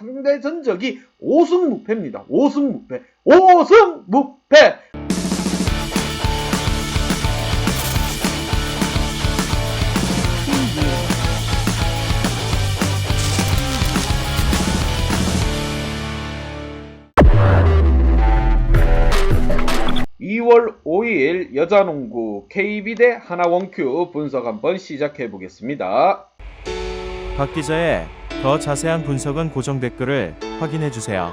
상대 전적이 5승 무패입니다. 5승 무패. 5승 무패. 이월 5일 여자농구 KB 대 하나원큐 분석 한번 시작해 보겠습니다. 박 기자의 더 자세한 분석은 고정 댓글을 확인해 주세요.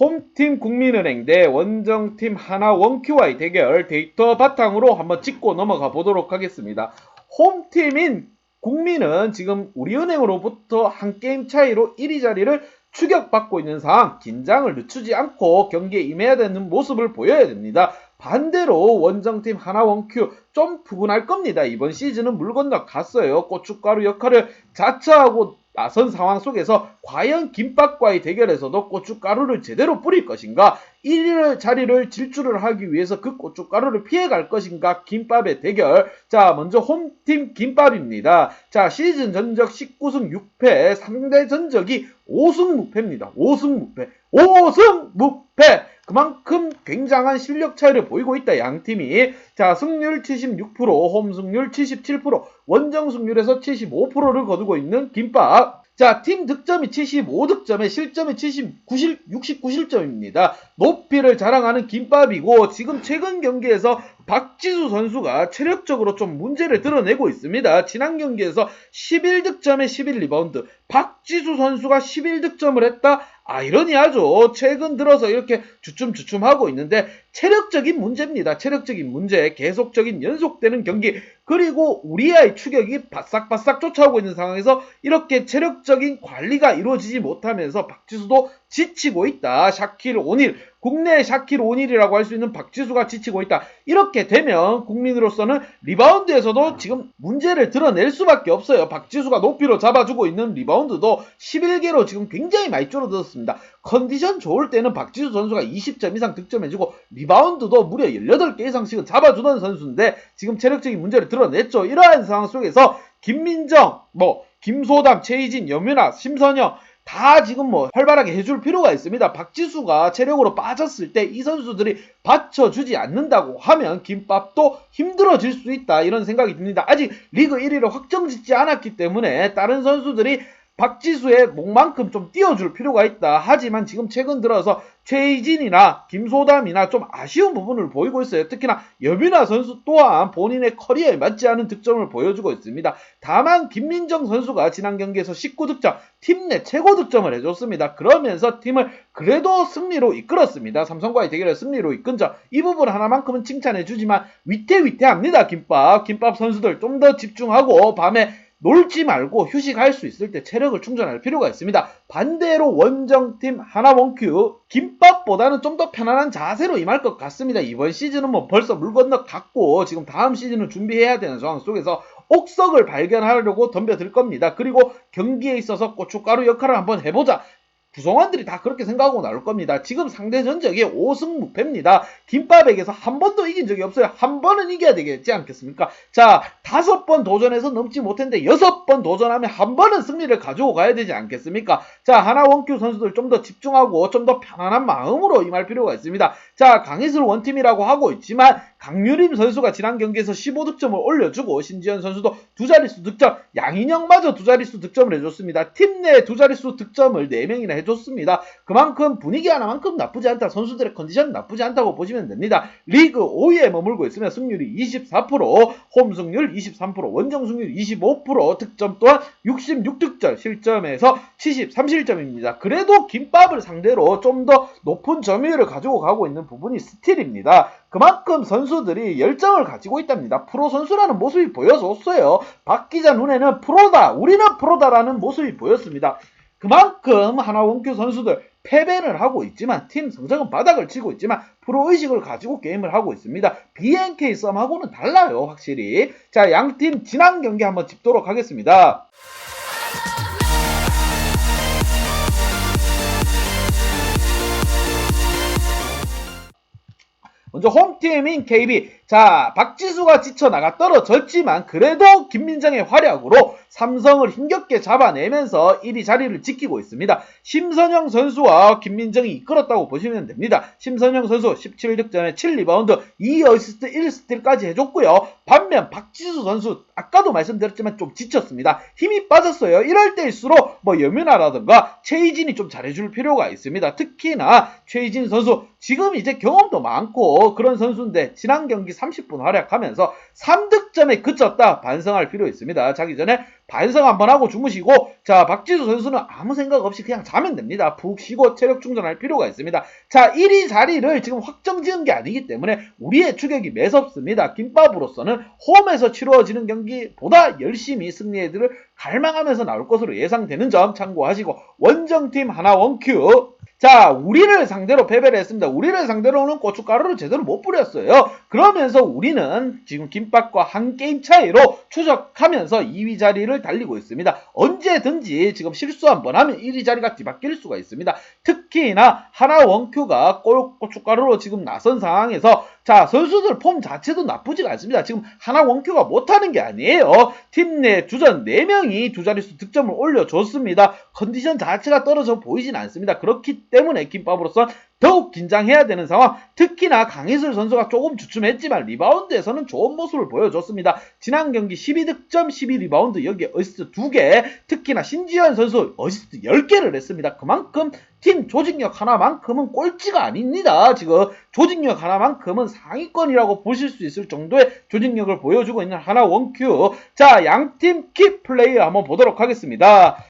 홈팀 국민은행 대 원정팀 하나 원큐와의 대결 데이터 바탕으로 한번 찍고 넘어가 보도록 하겠습니다. 홈팀인 국민은 지금 우리은행으로부터 한 게임 차이로 1위 자리를 추격받고 있는 상황, 긴장을 늦추지 않고 경기에 임해야 되는 모습을 보여야 됩니다. 반대로 원정팀 하나원큐 좀 푸근할 겁니다. 이번 시즌은 물 건너 갔어요. 고춧가루 역할을 자처하고 나선 상황 속에서 과연 김밥과의 대결에서도 고춧가루를 제대로 뿌릴 것인가? 1위 자리를 질주를 하기 위해서 그 고춧가루를 피해갈 것인가? 김밥의 대결. 자 먼저 홈팀 김밥입니다. 자 시즌 전적 19승 6패 상대 전적이 5승 무패입니다. 5승 무패. 5승 무패! 그만큼 굉장한 실력 차이를 보이고 있다 양팀이. 자 승률 76% 홈승률 77% 원정 승률에서 75%를 거두고 있는 김밥 자, 팀 득점이 75득점에 실점이 70, 90, 69실점입니다. 높이를 자랑하는 김밥이고 지금 최근 경기에서 박지수 선수가 체력적으로 좀 문제를 드러내고 있습니다. 지난 경기에서 11득점에 11리바운드. 박지수 선수가 11득점을 했다? 아이러니하죠. 최근 들어서 이렇게 주춤주춤하고 있는데 체력적인 문제입니다. 체력적인 문제, 계속적인 연속되는 경기, 그리고 우리의 추격이 바싹바싹 쫓아오고 있는 상황에서 이렇게 체력적인 관리가 이루어지지 못하면서 박지수도 지치고 있다. 샤킬 오닐, 국내 샤킬 오닐이라고 할 수 있는 박지수가 지치고 있다. 이렇게 되면 국민으로서는 리바운드에서도 지금 문제를 드러낼 수밖에 없어요. 박지수가 높이로 잡아주고 있는 리바운드도 11개로 지금 굉장히 많이 줄어들었습니다. 컨디션 좋을 때는 박지수 선수가 20점 이상 득점해주고 리바운드도 무려 18개 이상씩은 잡아주던 선수인데 지금 체력적인 문제를 드러냈죠. 이러한 상황 속에서 김민정, 뭐 김소담, 최희진, 여민아, 심선영 다 지금 뭐 활발하게 해줄 필요가 있습니다. 박지수가 체력으로 빠졌을 때 이 선수들이 받쳐주지 않는다고 하면 김밥도 힘들어질 수 있다 이런 생각이 듭니다. 아직 리그 1위를 확정짓지 않았기 때문에 다른 선수들이 박지수의 목만큼 좀 띄워줄 필요가 있다. 하지만 지금 최근 들어서 최희진이나 김소담이나 좀 아쉬운 부분을 보이고 있어요. 특히나 여빈아 선수 또한 본인의 커리어에 맞지 않은 득점을 보여주고 있습니다. 다만 김민정 선수가 지난 경기에서 19득점, 팀 내 최고 득점을 해줬습니다. 그러면서 팀을 그래도 승리로 이끌었습니다. 삼성과의 대결에 승리로 이끈 점. 이 부분 하나만큼은 칭찬해주지만 위태위태합니다. 김밥. 김밥 선수들 좀 더 집중하고 밤에 놀지 말고 휴식할 수 있을 때 체력을 충전할 필요가 있습니다. 반대로 원정팀 하나원큐 김밥보다는 좀 더 편안한 자세로 임할 것 같습니다. 이번 시즌은 뭐 벌써 물 건너 갔고 지금 다음 시즌을 준비해야 되는 상황 속에서 옥석을 발견하려고 덤벼들 겁니다. 그리고 경기에 있어서 고춧가루 역할을 한번 해보자. 구성원들이 다 그렇게 생각하고 나올 겁니다. 지금 상대 전적이 5승 무패입니다. 김밥에게서 한 번도 이긴 적이 없어요. 한 번은 이겨야 되겠지 않겠습니까? 자, 다섯 번 도전해서 넘지 못했는데 여섯 번 도전하면 한 번은 승리를 가지고 가야 되지 않겠습니까? 자, 하나 원큐 선수들 좀 더 집중하고 좀 더 편안한 마음으로 임할 필요가 있습니다. 자, 강희슬 원팀이라고 하고 있지만 강유림 선수가 지난 경기에서 15득점을 올려주고 신지현 선수도 두 자릿수 득점, 양인영마저 두 자릿수 득점을 해줬습니다. 팀 내 두 자릿수 득점을 4명이나 해줬습니다. 그만큼 분위기 하나만큼 나쁘지 않다. 선수들의 컨디션 나쁘지 않다고 보시면 됩니다. 리그 5위에 머물고 있으면 승률이 24%, 홈 승률 23%, 원정 승률 25%, 득점 또한 66득점, 실점에서 73실점입니다. 그래도 김밥을 상대로 좀 더 높은 점유율을 가지고 가고 있는 부분이 스틸입니다. 그만큼 선수들이 열정을 가지고 있답니다. 프로 선수라는 모습이 보여줬어요. 박 기자 눈에는 프로다, 우리는 프로다라는 모습이 보였습니다. 그만큼 하나 원큐 선수들 패배를 하고 있지만 팀 성적은 바닥을 치고 있지만 프로 의식을 가지고 게임을 하고 있습니다. BNK 썸하고는 달라요, 확실히. 자, 양 팀 지난 경기 한번 짚도록 하겠습니다. 먼저 홈팀인 KB 자, 박지수가 지쳐나가 떨어졌지만 그래도 김민정의 활약으로 삼성을 힘겹게 잡아내면서 1위 자리를 지키고 있습니다. 심선영 선수와 김민정이 이끌었다고 보시면 됩니다. 심선영 선수 17득점에 7리바운드, 2어시스트 1스틸까지 해줬고요. 반면 박지수 선수 아까도 말씀드렸지만 좀 지쳤습니다. 힘이 빠졌어요. 이럴 때일수록 뭐 여민아라든가 최희진이 좀 잘해줄 필요가 있습니다. 특히나 최희진 선수 지금 이제 경험도 많고 그런 선수인데 지난 경기 30분 활약하면서 3득점에 그쳤다 반성할 필요 있습니다. 자기 전에 반성 한번 하고 주무시고 자 박지수 선수는 아무 생각 없이 그냥 자면 됩니다. 푹 쉬고 체력 충전할 필요가 있습니다. 자 1위 자리를 지금 확정 지은 게 아니기 때문에 우리의 추격이 매섭습니다. 김밥으로서는 홈에서 치루어지는 경기보다 열심히 승리해들을 갈망하면서 나올 것으로 예상되는 점 참고하시고 원정팀 하나 원큐 자, 우리를 상대로 패배를 했습니다. 우리를 상대로는 고춧가루를 제대로 못 뿌렸어요. 그러면서 우리는 지금 김밥과 한 게임 차이로 추적하면서 2위 자리를 달리고 있습니다. 언제든지 지금 실수 한번 하면 1위 자리가 뒤바뀔 수가 있습니다. 특히나 하나 원큐가 골 고춧가루로 지금 나선 상황에서 자, 선수들 폼 자체도 나쁘지가 않습니다. 지금 하나 원큐가 못하는 게 아니에요. 팀 내 주전 4명이 두 자릿수 득점을 올려줬습니다. 컨디션 자체가 떨어져 보이진 않습니다. 그렇기 때문에 김밥으로선 더욱 긴장해야 되는 상황. 특히나 강희슬 선수가 조금 주춤했지만 리바운드에서는 좋은 모습을 보여줬습니다. 지난 경기 12득점 12리바운드 여기에 어시스트 2개 특히나 신지현 선수 어시스트 10개를 했습니다. 그만큼 팀 조직력 하나만큼은 꼴찌가 아닙니다. 지금 조직력 하나만큼은 상위권이라고 보실 수 있을 정도의 조직력을 보여주고 있는 하나 원큐. 자, 양팀 키 플레이어 한번 보도록 하겠습니다.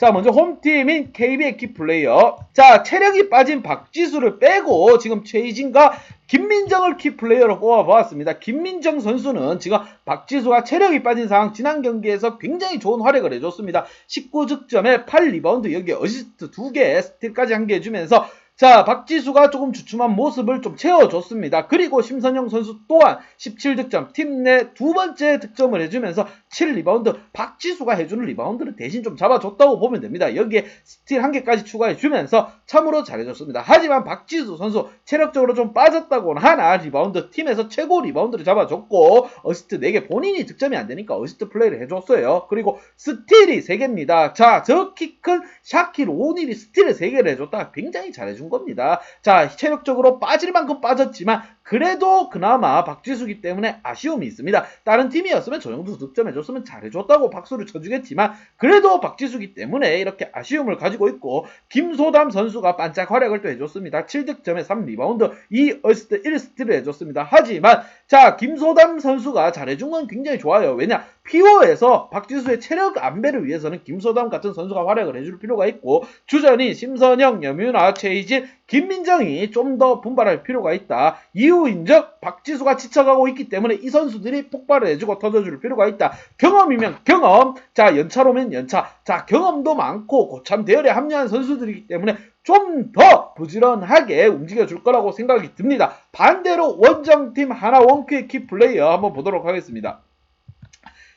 자, 먼저 홈팀인 KB의 키 플레이어. 자, 체력이 빠진 박지수를 빼고 지금 최희진과 김민정을 키 플레이어로 뽑아보았습니다. 김민정 선수는 지금 박지수가 체력이 빠진 상황 지난 경기에서 굉장히 좋은 활약을 해줬습니다. 19득점에 8리바운드 여기에 어시스트 2개 스틸까지 한 개 해주면서 자, 박지수가 조금 주춤한 모습을 좀 채워줬습니다. 그리고 심선영 선수 또한 17득점, 팀 내 두 번째 득점을 해주면서 7리바운드, 박지수가 해주는 리바운드를 대신 좀 잡아줬다고 보면 됩니다. 여기에 스틸 한 개까지 추가해주면서 참으로 잘해줬습니다. 하지만 박지수 선수 체력적으로 좀 빠졌다고는 하나 리바운드 팀에서 최고 리바운드를 잡아줬고 어시스트 4개 본인이 득점이 안 되니까 어시스트 플레이를 해줬어요. 그리고 스틸이 3개입니다. 자, 저 키 큰 샤킬 오닐이 스틸을 3개를 해줬다. 굉장히 잘해준 겁니다. 자, 체력적으로 빠질 만큼 빠졌지만 그래도 그나마 박지수기 때문에 아쉬움이 있습니다. 다른 팀이었으면 저 정도 득점해줬으면 잘해줬다고 박수를 쳐주겠지만 그래도 박지수기 때문에 이렇게 아쉬움을 가지고 있고 김소담 선수가 반짝 활약을 또 해줬습니다. 7득점에 3리바운드 2어시스트 1스틸을 해줬습니다. 하지만 자 김소담 선수가 잘해준 건 굉장히 좋아요. 왜냐 피오에서 박지수의 체력 안배를 위해서는 김소담 같은 선수가 활약을 해줄 필요가 있고 주전이 심선영, 여뮤나, 최희진, 김민정이 좀 더 분발할 필요가 있다. 이유인즉 박지수가 지쳐가고 있기 때문에 이 선수들이 폭발을 해주고 터져줄 필요가 있다. 경험이면 경험, 자 연차로면 연차, 자 경험도 많고 고참 대열에 합류한 선수들이기 때문에 좀 더 부지런하게 움직여 줄 거라고 생각이 듭니다. 반대로 원정팀 하나 원큐의 키 플레이어 한번 보도록 하겠습니다.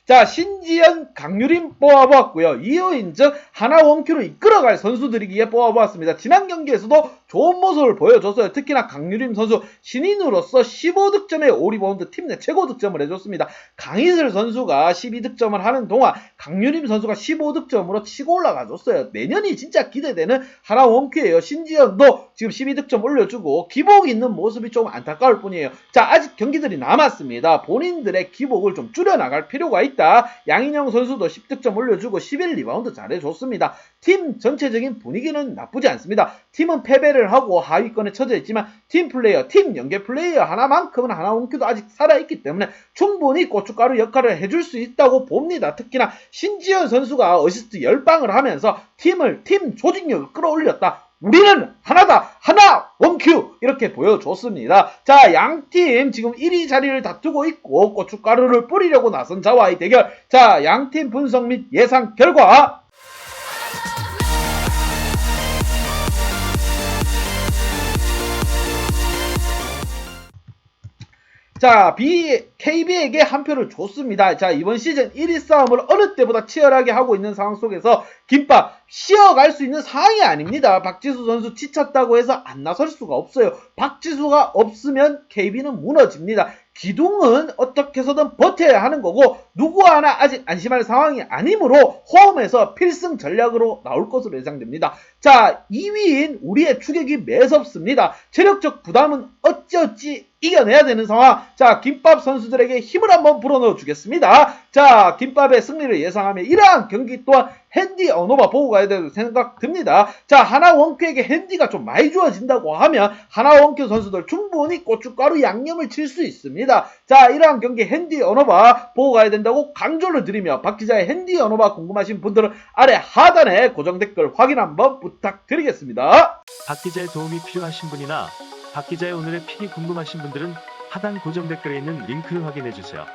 자, 신지연, 강유림 뽑아보았고요. 이유인 즉 하나 원큐를 이끌어갈 선수들이기에 뽑아보았습니다. 지난 경기에서도 좋은 모습을 보여줬어요. 특히나 강유림 선수 신인으로서 15득점에 5리바운드 팀 내 최고 득점을 해줬습니다. 강희슬 선수가 12득점을 하는 동안 강유림 선수가 15득점으로 치고 올라가줬어요. 내년이 진짜 기대되는 하나 원큐예요. 신지연도 지금 12득점 올려주고 기복 있는 모습이 좀 안타까울 뿐이에요. 자, 아직 경기들이 남았습니다. 본인들의 기복을 좀 줄여나갈 필요가 있 다. 양인영 선수도 10득점 올려주고 11리바운드 잘해줬습니다. 팀 전체적인 분위기는 나쁘지 않습니다. 팀은 패배를 하고 하위권에 처져 있지만 팀 플레이어, 팀 연계 플레이어 하나만큼은 하나 원큐도 아직 살아있기 때문에 충분히 고춧가루 역할을 해줄 수 있다고 봅니다. 특히나 신지현 선수가 어시스트 10방을 하면서 팀을, 팀 조직력을 끌어올렸다. 우리는 하나다! 하나! 원큐! 이렇게 보여줬습니다. 자, 양팀 지금 1위 자리를 다투고 있고 고춧가루를 뿌리려고 나선 자와의 대결. 자, 양팀 분석 및 예상 결과. 자, B, KB에게 한 표를 줬습니다. 자, 이번 시즌 1위 싸움을 어느 때보다 치열하게 하고 있는 상황 속에서 김밥 쉬어갈 수 있는 상황이 아닙니다. 박지수 선수 지쳤다고 해서 안 나설 수가 없어요. 박지수가 없으면 KB는 무너집니다. 기둥은 어떻게 해서든 버텨야 하는 거고 누구 하나 아직 안심할 상황이 아니므로 홈에서 필승 전략으로 나올 것으로 예상됩니다. 자, 2위인 우리의 추격이 매섭습니다. 체력적 부담은 어찌어찌 이겨내야 되는 상황. 자, 김밥 선수들에게 힘을 한번 불어넣어 주겠습니다. 자, 김밥의 승리를 예상하며 이러한 경기 또한 핸디 언어바 보고 가야 되는 생각 듭니다. 자, 하나 원큐에게 핸디가 좀 많이 주어진다고 하면 하나 원큐 선수들 충분히 고춧가루 양념을 칠 수 있습니다. 자, 이러한 경기 핸디 언어바 보고 가야 된다고 강조를 드리며 박 기자의 핸디 언어바 궁금하신 분들은 아래 하단에 고정 댓글 확인 한번 부탁드리겠습니다. 박 기자의 도움이 필요하신 분이나 박 기자의 오늘의 픽이 궁금하신 분들은 하단 고정 댓글에 있는 링크를 확인해 주세요.